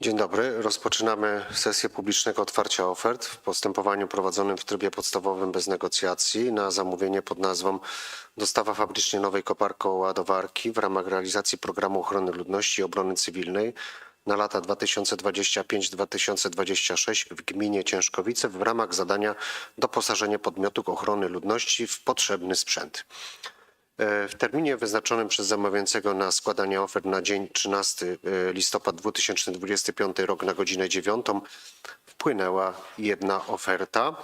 Dzień dobry. Rozpoczynamy sesję publicznego otwarcia ofert w postępowaniu prowadzonym w trybie podstawowym bez negocjacji na zamówienie pod nazwą Dostawa fabrycznie nowej koparko-ładowarki w ramach realizacji programu ochrony ludności i obrony cywilnej na lata 2025-2026 w gminie Ciężkowice w ramach zadania doposażenie podmiotów ochrony ludności w potrzebny sprzęt. W terminie wyznaczonym przez zamawiającego na składanie ofert na dzień 13 listopad 2025 rok na godzinę 9 wpłynęła jedna oferta.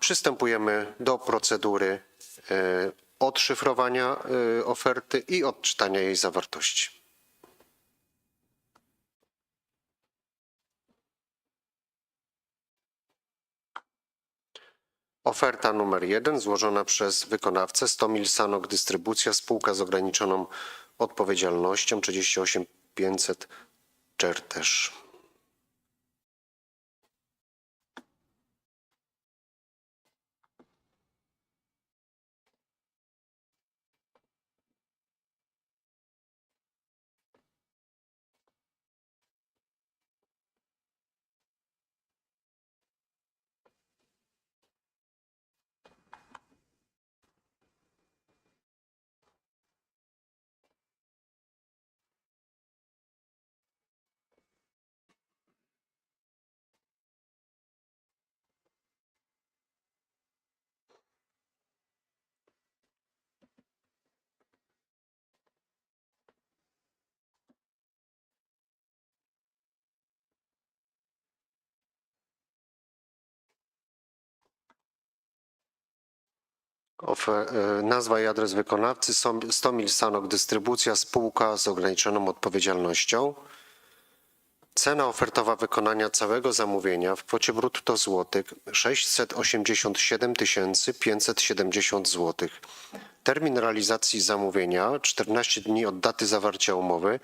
Przystępujemy do procedury e, odszyfrowania e, oferty i odczytania jej zawartości. Oferta numer jeden złożona przez wykonawcę 100 mil Sanok Dystrybucja spółka z ograniczoną odpowiedzialnością 38 500 Czertesz. Nazwa i adres wykonawcy są 100 mil Sanok Dystrybucja spółka z ograniczoną odpowiedzialnością. Cena ofertowa wykonania całego zamówienia w kwocie brutto złotych 687 570 zł. Termin realizacji zamówienia 14 dni od daty zawarcia umowy.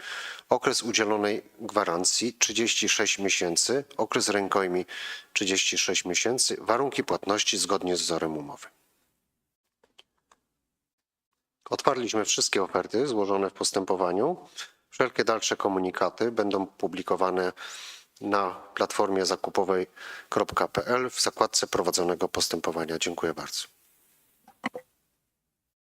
Okres udzielonej gwarancji 36 miesięcy. Okres rękojmi 36 miesięcy. Warunki płatności zgodnie z wzorem umowy. Otwarliśmy wszystkie oferty złożone w postępowaniu. Wszelkie dalsze komunikaty będą publikowane na platformie zakupowej.pl w zakładce prowadzonego postępowania. Dziękuję bardzo.